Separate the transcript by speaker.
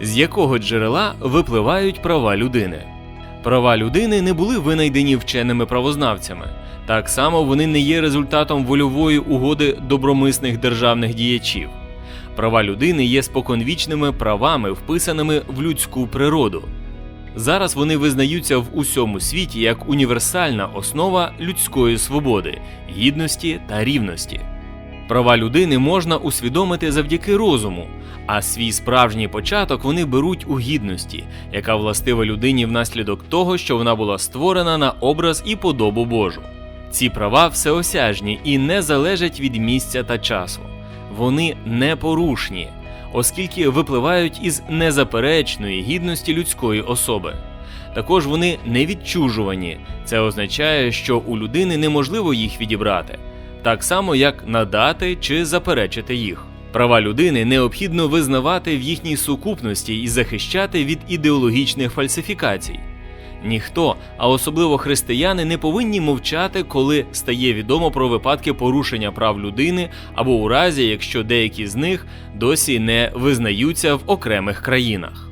Speaker 1: з якого джерела випливають права людини. Права людини не були винайдені вченими правознавцями. Так само вони не є результатом вольової угоди добромисних державних діячів. Права людини є споконвічними правами, вписаними в людську природу. Зараз вони визнаються в усьому світі як універсальна основа людської свободи, гідності та рівності. Права людини можна усвідомити завдяки розуму, а свій справжній початок вони беруть у гідності, яка властива людині внаслідок того, що вона була створена на образ і подобу Божу. Ці права всеосяжні і не залежать від місця та часу. Вони непорушні, оскільки випливають із незаперечної гідності людської особи. Також вони не відчужувані. Це означає, що у людини неможливо їх відібрати, так само як надати чи заперечити їх. Права людини необхідно визнавати в їхній сукупності і захищати від ідеологічних фальсифікацій. Ніхто, а особливо християни, не повинні мовчати, коли стає відомо про випадки порушення прав людини або у разі, якщо деякі з них досі не визнаються в окремих країнах.